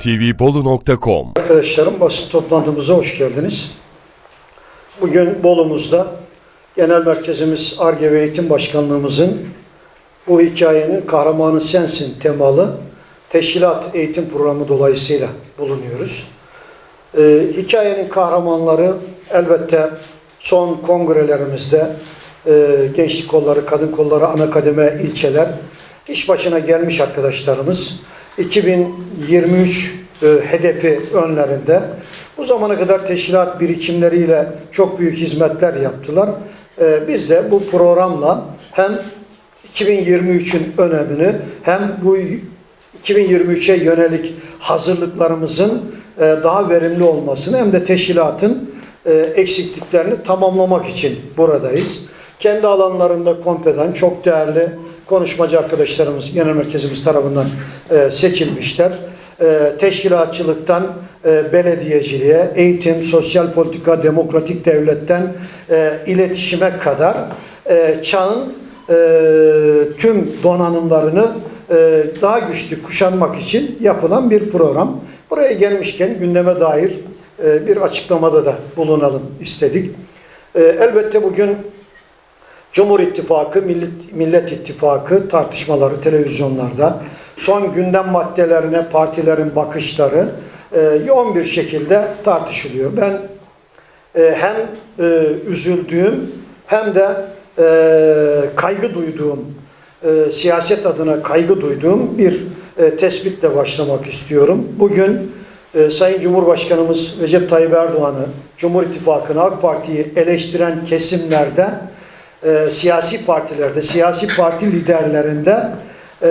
tvbolu.com Arkadaşlarım basın toplantımıza hoş geldiniz. Bugün Bolu'muzda Genel Merkezimiz Arge ve Eğitim Başkanlığımızın bu hikayenin kahramanı sensin temalı teşkilat eğitim programı dolayısıyla bulunuyoruz. Ee, hikayenin kahramanları elbette son kongrelerimizde e, gençlik kolları, kadın kolları, ana kademe ilçeler iş başına gelmiş arkadaşlarımız 2023 e, hedefi önlerinde bu zamana kadar teşkilat birikimleriyle çok büyük hizmetler yaptılar. E, biz de bu programla hem 2023'ün önemini hem bu 2023'e yönelik hazırlıklarımızın e, daha verimli olmasını hem de teşkilatın e, eksikliklerini tamamlamak için buradayız. Kendi alanlarında kompeten çok değerli konuşmacı arkadaşlarımız genel merkezimiz tarafından e, seçilmişler. E, Teşkilatçılıktan e, belediyeciliğe, eğitim, sosyal politika, demokratik devletten e, iletişime kadar e, çağın e, tüm donanımlarını e, daha güçlü kuşanmak için yapılan bir program. Buraya gelmişken gündeme dair e, bir açıklamada da bulunalım istedik. E, elbette bugün Cumhur İttifakı, Millet, Millet İttifakı tartışmaları televizyonlarda, son gündem maddelerine partilerin bakışları e, yoğun bir şekilde tartışılıyor. Ben e, hem e, üzüldüğüm hem de e, kaygı duyduğum, e, siyaset adına kaygı duyduğum bir e, tespitle başlamak istiyorum. Bugün e, Sayın Cumhurbaşkanımız Recep Tayyip Erdoğan'ı, Cumhur İttifakı'nı, AK Parti'yi eleştiren kesimlerde, e, siyasi partilerde, siyasi parti liderlerinde e,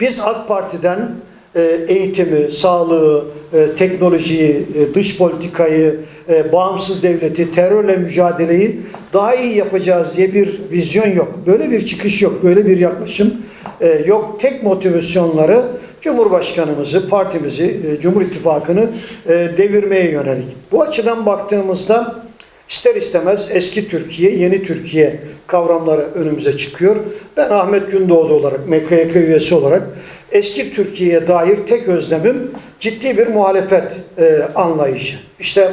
biz AK Parti'den e, eğitimi, sağlığı, e, teknolojiyi, e, dış politikayı, e, bağımsız devleti, terörle mücadeleyi daha iyi yapacağız diye bir vizyon yok. Böyle bir çıkış yok, böyle bir yaklaşım e, yok. Tek motivasyonları Cumhurbaşkanımızı, partimizi, e, Cumhur İttifakı'nı e, devirmeye yönelik. Bu açıdan baktığımızda ister istemez eski Türkiye, yeni Türkiye kavramları önümüze çıkıyor. Ben Ahmet Gündoğdu olarak, MKYK üyesi olarak eski Türkiye'ye dair tek özlemim ciddi bir muhalefet e, anlayışı. İşte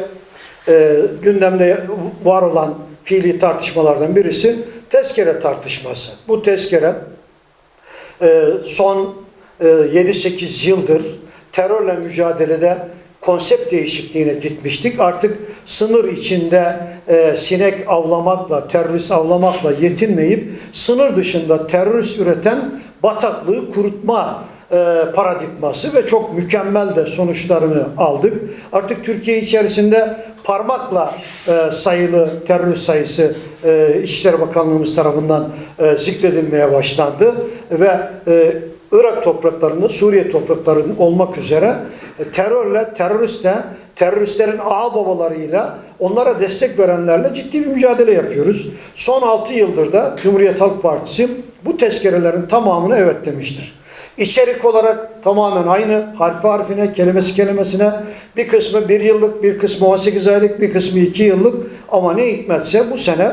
e, gündemde var olan fiili tartışmalardan birisi tezkere tartışması. Bu tezkere e, son e, 7-8 yıldır terörle mücadelede konsept değişikliğine gitmiştik. Artık sınır içinde e, sinek avlamakla, terörist avlamakla yetinmeyip sınır dışında terörist üreten bataklığı kurutma e, paradigması ve çok mükemmel de sonuçlarını aldık. Artık Türkiye içerisinde parmakla e, sayılı terörist sayısı e, İçişleri Bakanlığımız tarafından e, zikredilmeye başlandı ve e, Irak topraklarında, Suriye topraklarında olmak üzere terörle, teröristle, teröristlerin ağ babalarıyla, onlara destek verenlerle ciddi bir mücadele yapıyoruz. Son 6 yıldır da Cumhuriyet Halk Partisi bu tezkerelerin tamamını evet demiştir. İçerik olarak tamamen aynı, harfi harfine, kelimesi kelimesine bir kısmı bir yıllık, bir kısmı 18 aylık, bir kısmı 2 yıllık ama ne hikmetse bu sene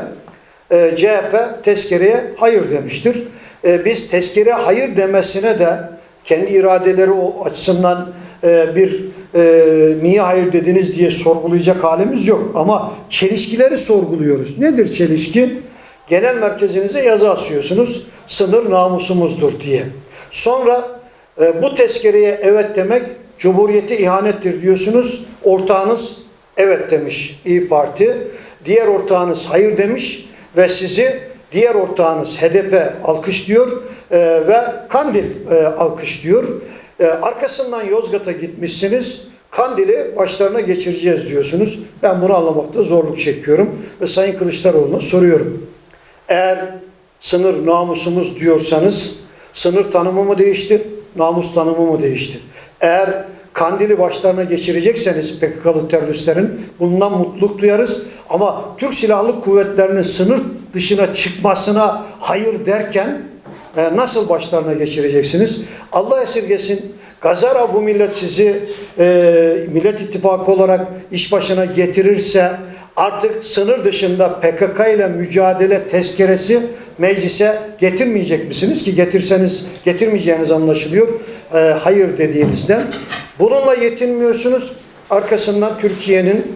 e, CHP tezkereye hayır demiştir. E, biz tezkere hayır demesine de kendi iradeleri o açısından e, bir e, niye hayır dediniz diye sorgulayacak halimiz yok. Ama çelişkileri sorguluyoruz. Nedir çelişki? Genel merkezinize yazı asıyorsunuz. Sınır namusumuzdur diye. Sonra e, bu tezkereye evet demek Cumhuriyete ihanettir diyorsunuz. Ortağınız evet demiş İyi Parti. Diğer ortağınız hayır demiş ve sizi diğer ortağınız HDP alkışlıyor e, ve Kandil e, alkışlıyor. E, arkasından Yozgat'a gitmişsiniz. Kandil'i başlarına geçireceğiz diyorsunuz. Ben bunu anlamakta zorluk çekiyorum ve Sayın Kılıçdaroğlu'na soruyorum. Eğer sınır namusumuz diyorsanız sınır tanımı mı değişti, namus tanımı mı değişti? Eğer Kandil'i başlarına geçirecekseniz PKK'lı teröristlerin bundan mutluluk duyarız. Ama Türk Silahlı Kuvvetleri'nin sınır dışına çıkmasına hayır derken e, nasıl başlarına geçireceksiniz? Allah esirgesin. Gazara bu millet sizi e, Millet İttifakı olarak iş başına getirirse artık sınır dışında PKK ile mücadele tezkeresi meclise getirmeyecek misiniz ki getirseniz getirmeyeceğiniz anlaşılıyor. E, hayır dediğinizde Bununla yetinmiyorsunuz. Arkasından Türkiye'nin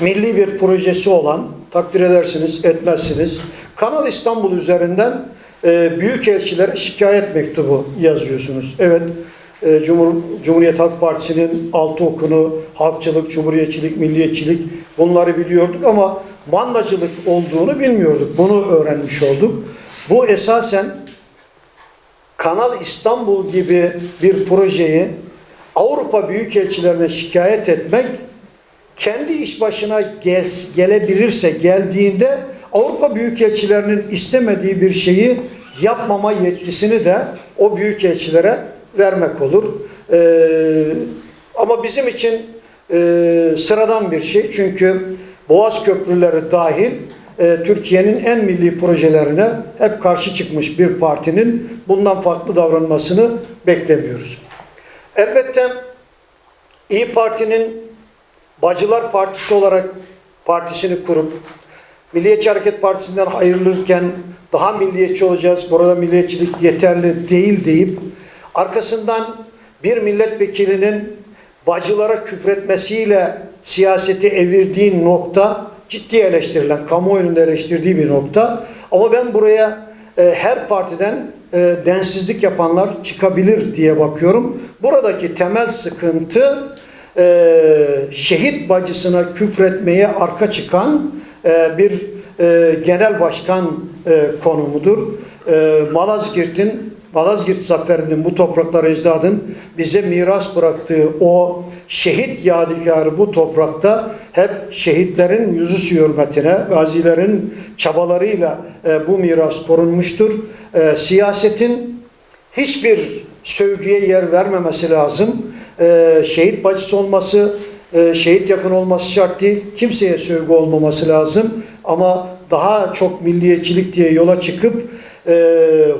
milli bir projesi olan, takdir edersiniz, etmezsiniz. Kanal İstanbul üzerinden e, büyükelçilere şikayet mektubu yazıyorsunuz. Evet, e, Cumhur, Cumhuriyet Halk Partisi'nin altı okunu, halkçılık, cumhuriyetçilik, milliyetçilik bunları biliyorduk ama mandacılık olduğunu bilmiyorduk. Bunu öğrenmiş olduk. Bu esasen Kanal İstanbul gibi bir projeyi Avrupa Büyükelçilerine şikayet etmek kendi iş başına gel, gelebilirse geldiğinde Avrupa Büyükelçilerinin istemediği bir şeyi yapmama yetkisini de o büyükelçilere vermek olur. Ee, ama bizim için e, sıradan bir şey çünkü Boğaz Köprüleri dahil e, Türkiye'nin en milli projelerine hep karşı çıkmış bir partinin bundan farklı davranmasını beklemiyoruz. Elbette İyi Parti'nin Bacılar Partisi olarak partisini kurup Milliyetçi Hareket Partisi'nden ayrılırken daha milliyetçi olacağız, burada milliyetçilik yeterli değil deyip arkasından bir milletvekilinin bacılara küfretmesiyle siyaseti evirdiği nokta ciddi eleştirilen, kamuoyunun eleştirdiği bir nokta. Ama ben buraya e, her partiden e, densizlik yapanlar çıkabilir diye bakıyorum. Buradaki temel sıkıntı e, şehit bacısına küfretmeye arka çıkan e, bir e, genel başkan e, konumudur. E, Malazgirt'in Malazgirt zaferinin bu topraklar ecdadın bize miras bıraktığı o şehit yadigarı bu toprakta hep şehitlerin yüzü hürmetine, gazilerin çabalarıyla e, bu miras korunmuştur. E, siyasetin hiçbir sövgüye yer vermemesi lazım. E, şehit bacısı olması, e, şehit yakın olması şart değil. Kimseye sövgü olmaması lazım. Ama daha çok milliyetçilik diye yola çıkıp e,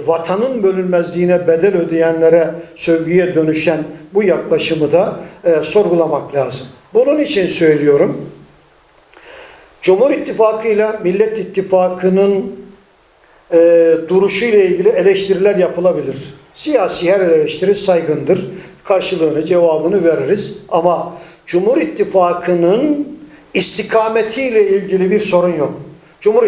vatanın bölünmezliğine bedel ödeyenlere sövgüye dönüşen bu yaklaşımı da e, sorgulamak lazım. Bunun için söylüyorum. Cumhur İttifakı ile Millet İttifakı'nın e, duruşu ile ilgili eleştiriler yapılabilir. Siyasi her eleştiri saygındır. Karşılığını, cevabını veririz. Ama Cumhur İttifakı'nın istikametiyle ilgili bir sorun yok. Cumhur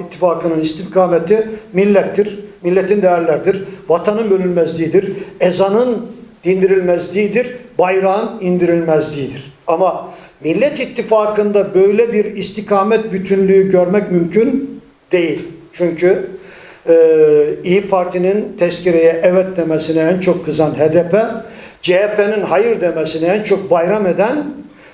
İttifakı'nın istikameti millettir, milletin değerlerdir, vatanın bölünmezliğidir, ezanın dindirilmezliğidir, bayrağın indirilmezliğidir. Ama Millet İttifakı'nda böyle bir istikamet bütünlüğü görmek mümkün değil. Çünkü e, İyi Parti'nin tezkireye evet demesine en çok kızan HDP, CHP'nin hayır demesine en çok bayram eden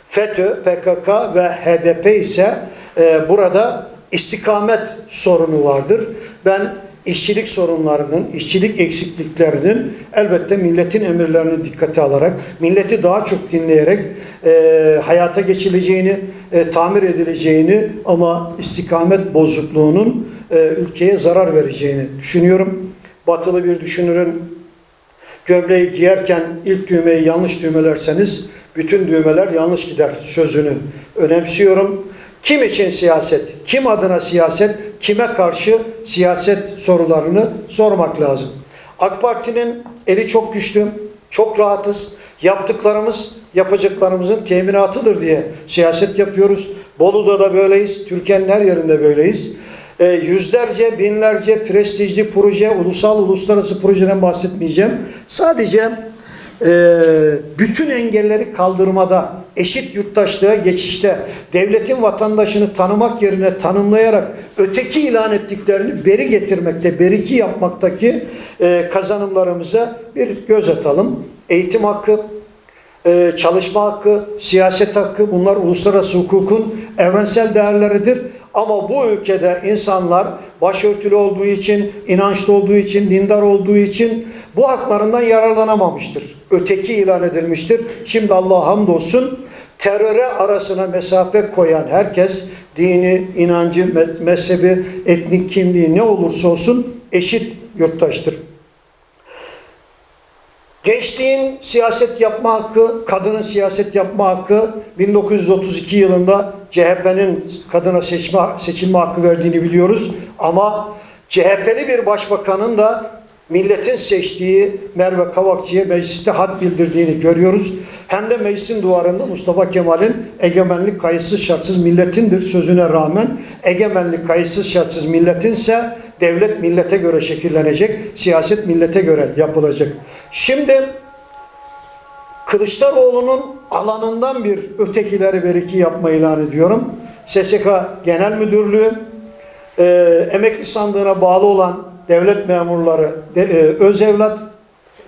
FETÖ, PKK ve HDP ise e, burada istikamet sorunu vardır. Ben işçilik sorunlarının, işçilik eksikliklerinin elbette milletin emirlerini dikkate alarak, milleti daha çok dinleyerek e, hayata geçileceğini, e, tamir edileceğini ama istikamet bozukluğunun e, ülkeye zarar vereceğini düşünüyorum. Batılı bir düşünürün gömleği giyerken ilk düğmeyi yanlış düğmelerseniz bütün düğmeler yanlış gider sözünü önemsiyorum. Kim için siyaset, kim adına siyaset, kime karşı siyaset sorularını sormak lazım. AK Parti'nin eli çok güçlü, çok rahatız. Yaptıklarımız yapacaklarımızın teminatıdır diye siyaset yapıyoruz. Bolu'da da böyleyiz, Türkiye'nin her yerinde böyleyiz. E, yüzlerce, binlerce prestijli proje, ulusal, uluslararası projeden bahsetmeyeceğim. Sadece e, bütün engelleri kaldırmada, eşit yurttaşlığa geçişte, devletin vatandaşını tanımak yerine tanımlayarak öteki ilan ettiklerini beri getirmekte, beriki yapmaktaki e, kazanımlarımıza bir göz atalım. Eğitim hakkı, e, çalışma hakkı, siyaset hakkı bunlar uluslararası hukukun evrensel değerleridir. Ama bu ülkede insanlar başörtülü olduğu için, inançlı olduğu için, dindar olduğu için bu haklarından yararlanamamıştır. Öteki ilan edilmiştir. Şimdi Allah'a hamdolsun teröre arasına mesafe koyan herkes dini, inancı, mezhebi, etnik kimliği ne olursa olsun eşit yurttaştır. Gençliğin siyaset yapma hakkı, kadının siyaset yapma hakkı 1932 yılında CHP'nin kadına seçme, seçilme hakkı verdiğini biliyoruz. Ama CHP'li bir başbakanın da milletin seçtiği Merve Kavakçı'ya mecliste had bildirdiğini görüyoruz. Hem de meclisin duvarında Mustafa Kemal'in egemenlik kayıtsız şartsız milletindir sözüne rağmen egemenlik kayıtsız şartsız milletinse devlet millete göre şekillenecek, siyaset millete göre yapılacak. Şimdi Kılıçdaroğlu'nun alanından bir ötekileri beriki yapma ilan ediyorum. SSK Genel Müdürlüğü, e, emekli sandığına bağlı olan devlet memurları, de, e, öz evlat,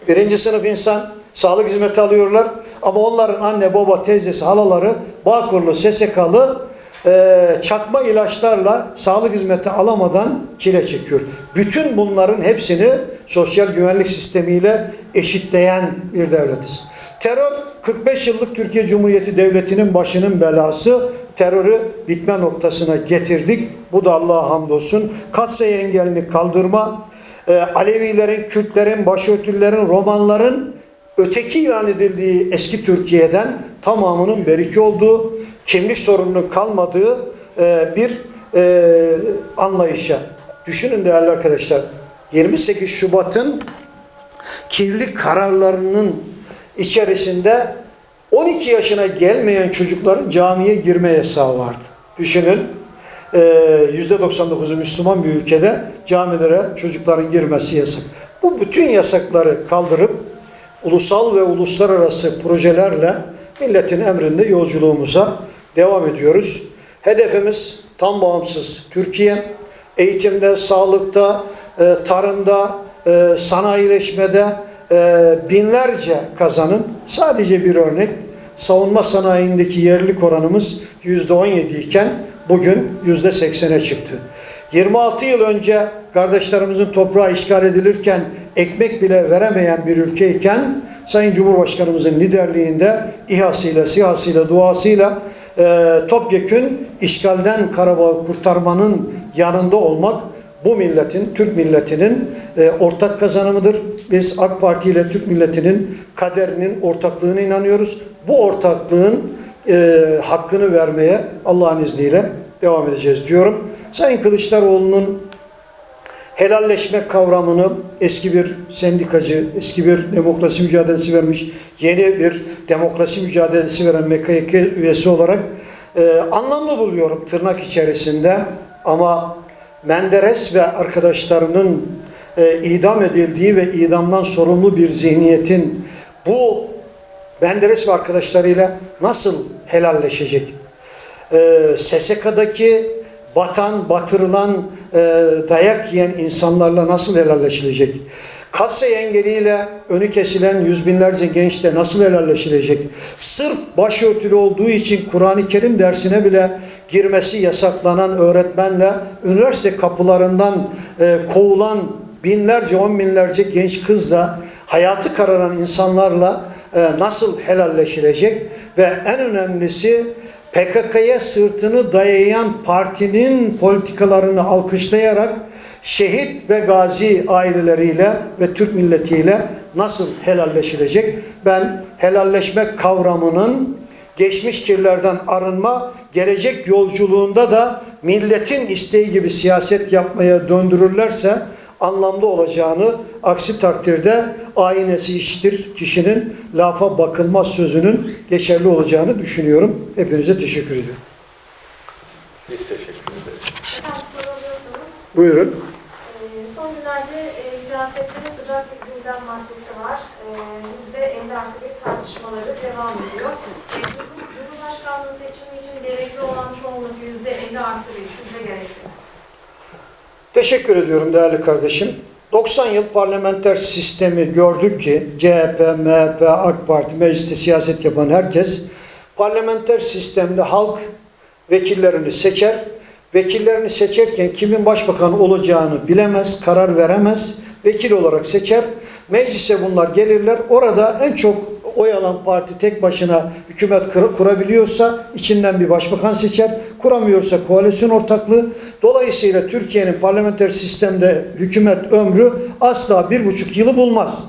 birinci sınıf insan, sağlık hizmeti alıyorlar. Ama onların anne, baba, teyzesi, halaları Bağkurlu, SSK'lı e, çakma ilaçlarla sağlık hizmeti alamadan çile çekiyor. Bütün bunların hepsini sosyal güvenlik sistemiyle eşitleyen bir devletiz. Terör 45 yıllık Türkiye Cumhuriyeti Devleti'nin başının belası terörü bitme noktasına getirdik. Bu da Allah'a hamdolsun. Katsayı engelini kaldırma, e, Alevilerin, Kürtlerin, başörtülerin, Romanların öteki ilan edildiği eski Türkiye'den tamamının beriki olduğu, kimlik sorununun kalmadığı e, bir e, anlayışa. Düşünün değerli arkadaşlar, 28 Şubat'ın kirli kararlarının içerisinde 12 yaşına gelmeyen çocukların camiye girme yasağı vardı. Düşünün e, %99'u Müslüman bir ülkede camilere çocukların girmesi yasak. Bu bütün yasakları kaldırıp ulusal ve uluslararası projelerle milletin emrinde yolculuğumuza devam ediyoruz. Hedefimiz tam bağımsız Türkiye. Eğitimde, sağlıkta, e, tarımda, e, sanayileşmede e, binlerce kazanım. Sadece bir örnek. Savunma sanayindeki yerlilik oranımız %17 iken bugün %80'e çıktı. 26 yıl önce kardeşlerimizin toprağı işgal edilirken ekmek bile veremeyen bir ülkeyken Sayın Cumhurbaşkanımızın liderliğinde İHA'sıyla, SİHA'sıyla, duasıyla e, topyekün işgalden Karabağ'ı kurtarmanın yanında olmak bu milletin, Türk milletinin e, ortak kazanımıdır. Biz AK Parti ile Türk milletinin kaderinin ortaklığına inanıyoruz. Bu ortaklığın e, hakkını vermeye Allah'ın izniyle devam edeceğiz diyorum. Sayın Kılıçdaroğlu'nun helalleşme kavramını eski bir sendikacı, eski bir demokrasi mücadelesi vermiş, yeni bir demokrasi mücadelesi veren MKYK üyesi olarak e, anlamlı buluyorum tırnak içerisinde ama Menderes ve arkadaşlarının e, idam edildiği ve idamdan sorumlu bir zihniyetin bu Menderes ve arkadaşlarıyla nasıl helalleşecek? E, SSK'daki batan, batırılan, e, dayak yiyen insanlarla nasıl helalleşilecek? Kasse engeliyle önü kesilen yüz binlerce gençle nasıl helalleşilecek? Sırf başörtülü olduğu için Kur'an-ı Kerim dersine bile girmesi yasaklanan öğretmenle üniversite kapılarından e, kovulan binlerce, on binlerce genç kızla hayatı kararan insanlarla e, nasıl helalleşilecek? Ve en önemlisi PKK'ya sırtını dayayan partinin politikalarını alkışlayarak şehit ve gazi aileleriyle ve Türk milletiyle nasıl helalleşilecek? Ben helalleşme kavramının geçmiş kirlerden arınma, gelecek yolculuğunda da milletin isteği gibi siyaset yapmaya döndürürlerse anlamlı olacağını, aksi takdirde aynesi iştir kişinin lafa bakılmaz sözünün geçerli olacağını düşünüyorum. Hepinize teşekkür ediyorum. Biz teşekkür ederiz. Buyurun. e, son günlerde e, siyasette sıcak bir gündem maddesi var. E, Yüzde 50 artı bir tartışmaları devam ediyor. E, Cum- Cumhurbaşkanlığı seçimi için gerekli olan çoğunluk yüzde 50 artı bir sizce gerekli? Teşekkür ediyorum değerli kardeşim. 90 yıl parlamenter sistemi gördük ki CHP, MHP, AK Parti, mecliste siyaset yapan herkes parlamenter sistemde halk vekillerini seçer. Vekillerini seçerken kimin başbakan olacağını bilemez, karar veremez. Vekil olarak seçer. Meclise bunlar gelirler. Orada en çok oy alan parti tek başına hükümet kur- kurabiliyorsa içinden bir başbakan seçer. Kuramıyorsa koalisyon ortaklığı. Dolayısıyla Türkiye'nin parlamenter sistemde hükümet ömrü asla bir buçuk yılı bulmaz.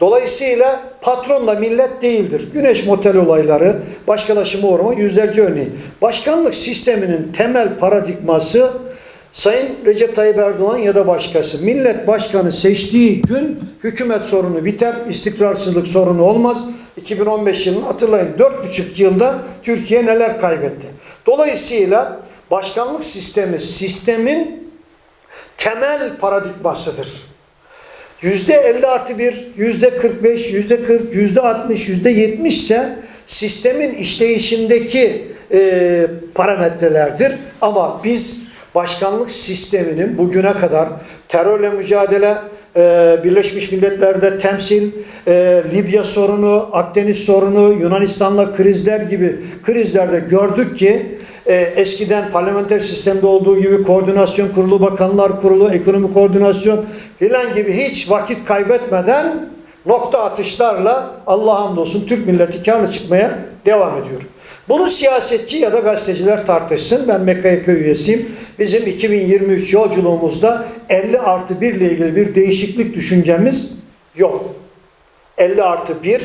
Dolayısıyla patron da millet değildir. Güneş motel olayları, başkalaşımı uğrama yüzlerce örneği. Başkanlık sisteminin temel paradigması Sayın Recep Tayyip Erdoğan ya da başkası millet başkanı seçtiği gün hükümet sorunu biter, istikrarsızlık sorunu olmaz. 2015 yılını hatırlayın 4,5 yılda Türkiye neler kaybetti. Dolayısıyla başkanlık sistemi sistemin temel paradigmasıdır. Yüzde 50 artı 1, yüzde 45, yüzde 40, yüzde 60, yüzde 70 ise sistemin işleyişindeki e, parametrelerdir. Ama biz başkanlık sisteminin bugüne kadar terörle mücadele, e, Birleşmiş Milletler'de temsil, e, Libya sorunu, Akdeniz sorunu, Yunanistan'la krizler gibi krizlerde gördük ki e, eskiden parlamenter sistemde olduğu gibi koordinasyon kurulu, bakanlar kurulu, ekonomi koordinasyon filan gibi hiç vakit kaybetmeden nokta atışlarla Allah hamdolsun Türk milleti karlı çıkmaya devam ediyor. Bunu siyasetçi ya da gazeteciler tartışsın. Ben MKYK üyesiyim. Bizim 2023 yolculuğumuzda 50 artı 1 ile ilgili bir değişiklik düşüncemiz yok. 50 artı 1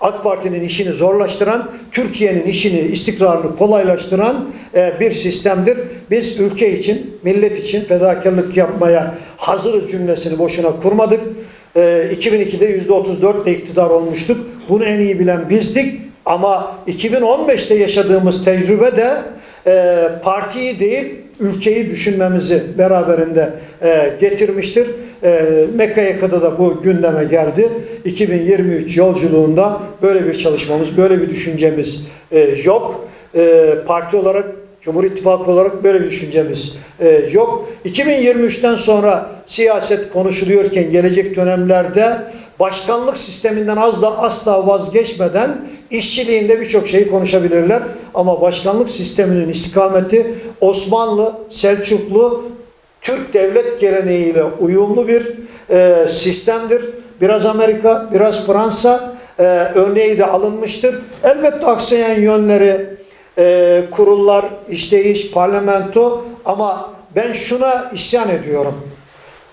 AK Parti'nin işini zorlaştıran, Türkiye'nin işini, istikrarını kolaylaştıran e, bir sistemdir. Biz ülke için, millet için fedakarlık yapmaya hazırız cümlesini boşuna kurmadık. E, 2002'de %34 ile iktidar olmuştuk. Bunu en iyi bilen bizdik. Ama 2015'te yaşadığımız tecrübe de e, partiyi değil, ülkeyi düşünmemizi beraberinde e, getirmiştir. E, MKYK'da da bu gündeme geldi. 2023 yolculuğunda böyle bir çalışmamız, böyle bir düşüncemiz e, yok. E, parti olarak, Cumhur İttifakı olarak böyle bir düşüncemiz e, yok. 2023'ten sonra siyaset konuşuluyorken gelecek dönemlerde başkanlık sisteminden az da asla vazgeçmeden işçiliğinde birçok şeyi konuşabilirler. Ama başkanlık sisteminin istikameti Osmanlı, Selçuklu, Türk devlet geleneğiyle uyumlu bir e, sistemdir. Biraz Amerika, biraz Fransa e, örneği de alınmıştır. Elbette aksayan yönleri e, kurullar, işleyiş, parlamento ama ben şuna isyan ediyorum.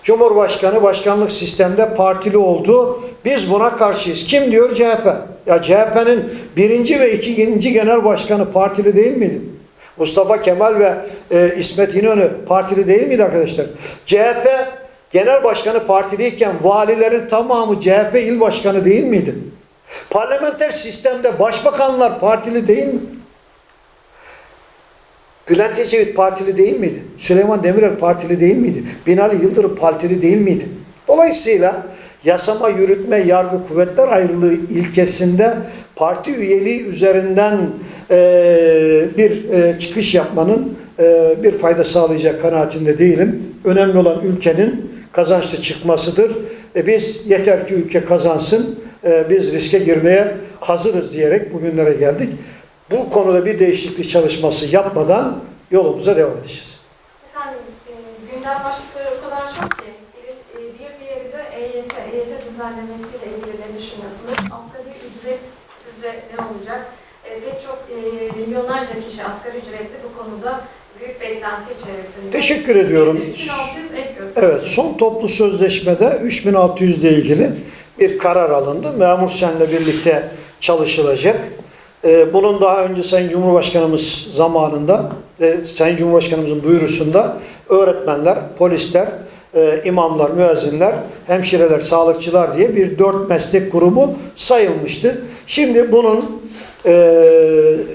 Cumhurbaşkanı başkanlık sistemde partili oldu. Biz buna karşıyız. Kim diyor? CHP. Ya CHP'nin birinci ve ikinci genel başkanı partili değil miydi? Mustafa Kemal ve e, İsmet İnönü partili değil miydi arkadaşlar? CHP genel başkanı partiliyken valilerin tamamı CHP il başkanı değil miydi? Parlamenter sistemde başbakanlar partili değil mi? Bülent Ecevit partili değil miydi? Süleyman Demirel partili değil miydi? Binali Yıldırım partili değil miydi? Dolayısıyla yasama, yürütme, yargı, kuvvetler ayrılığı ilkesinde parti üyeliği üzerinden e, bir e, çıkış yapmanın e, bir fayda sağlayacak kanaatinde değilim. Önemli olan ülkenin kazançlı çıkmasıdır. E, biz yeter ki ülke kazansın, e, biz riske girmeye hazırız diyerek bugünlere geldik. Bu konuda bir değişiklik çalışması yapmadan yolumuza devam edeceğiz. Efendim, e, gündem başlıkları o kadar çok ki, bir, e, bir diğeri de EYT, EYT düzenlemesiyle ilgili ne düşünüyorsunuz? Asgari ücret sizce ne olacak? E, pek çok e, milyonlarca kişi asgari ücretli bu konuda büyük beklenti içerisinde. Teşekkür ediyorum. 3600 ek. Evet, son toplu sözleşmede 3600 ile ilgili bir karar alındı. Memur senle birlikte çalışılacak. Ee, Bunun daha önce Sayın Cumhurbaşkanımız zamanında, e, Sayın Cumhurbaşkanımızın duyurusunda öğretmenler, polisler, e, imamlar, müezzinler, hemşireler, sağlıkçılar diye bir dört meslek grubu sayılmıştı. Şimdi bunun e,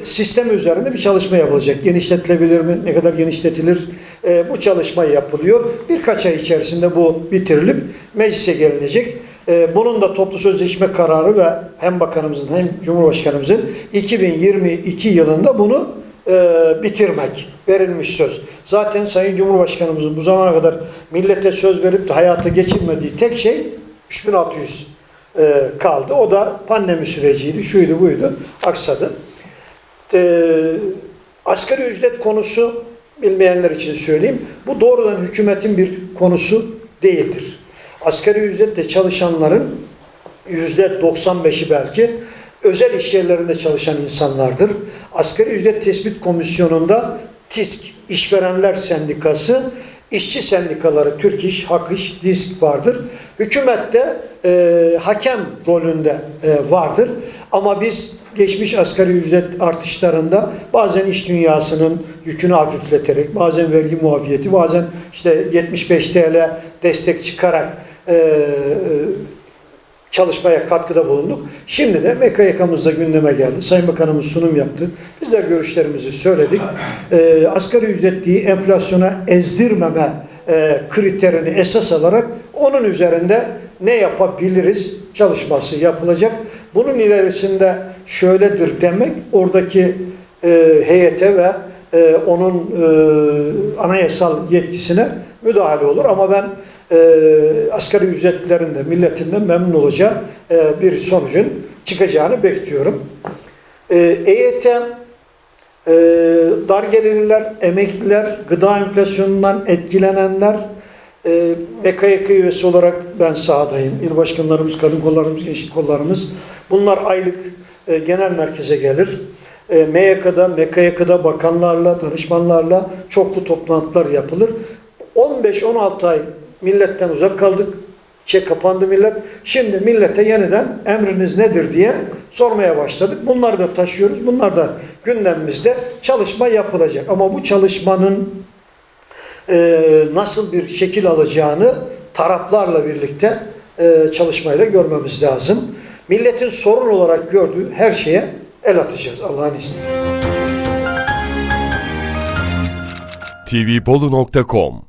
sistemi üzerinde bir çalışma yapılacak. Genişletilebilir mi? Ne kadar genişletilir? E, bu çalışma yapılıyor. Birkaç ay içerisinde bu bitirilip meclise gelinecek. E, bunun da toplu sözleşme kararı ve hem bakanımızın hem cumhurbaşkanımızın 2022 yılında bunu e, bitirmek verilmiş söz. Zaten Sayın Cumhurbaşkanımızın bu zamana kadar millete söz verip de hayata geçirmediği tek şey 3600 e, kaldı. O da pandemi süreciydi, şuydu buydu, aksadı. E, asgari ücret konusu bilmeyenler için söyleyeyim. Bu doğrudan hükümetin bir konusu değildir. Asgari ücretle çalışanların yüzde 95'i belki özel iş yerlerinde çalışan insanlardır. Asgari ücret tespit komisyonunda TİSK İşverenler Sendikası, işçi sendikaları Türk İş, Hak İş, DİSK vardır. Hükümette e, hakem rolünde e, vardır. Ama biz geçmiş asgari ücret artışlarında bazen iş dünyasının yükünü hafifleterek, bazen vergi muafiyeti, bazen işte 75 TL destek çıkarak e, e, çalışmaya katkıda bulunduk. Şimdi de MKYK'mız da gündeme geldi. Sayın Bakanımız sunum yaptı. Bizler görüşlerimizi söyledik. Ee, asgari ücretliyi enflasyona ezdirmeme e, kriterini esas alarak onun üzerinde ne yapabiliriz çalışması yapılacak. Bunun ilerisinde şöyledir demek oradaki e, heyete ve e, onun e, anayasal yetkisine müdahale olur. Ama ben e, asgari ücretlilerin de milletin de memnun olacağı e, bir sonucun çıkacağını bekliyorum. E, EYT, e, dar gelirliler, emekliler, gıda enflasyonundan etkilenenler, e, BKYK üyesi olarak ben sahadayım. İl başkanlarımız, kadın kollarımız, gençlik kollarımız. Bunlar aylık e, genel merkeze gelir. E, MYK'da, MKYK'da bakanlarla, danışmanlarla çoklu toplantılar yapılır. 15-16 ay milletten uzak kaldık. Çek kapandı millet. Şimdi millete yeniden emriniz nedir diye sormaya başladık. Bunları da taşıyoruz. Bunlar da gündemimizde çalışma yapılacak. Ama bu çalışmanın e, nasıl bir şekil alacağını taraflarla birlikte e, çalışmayla görmemiz lazım. Milletin sorun olarak gördüğü her şeye el atacağız Allah'ın izniyle. tvbolu.com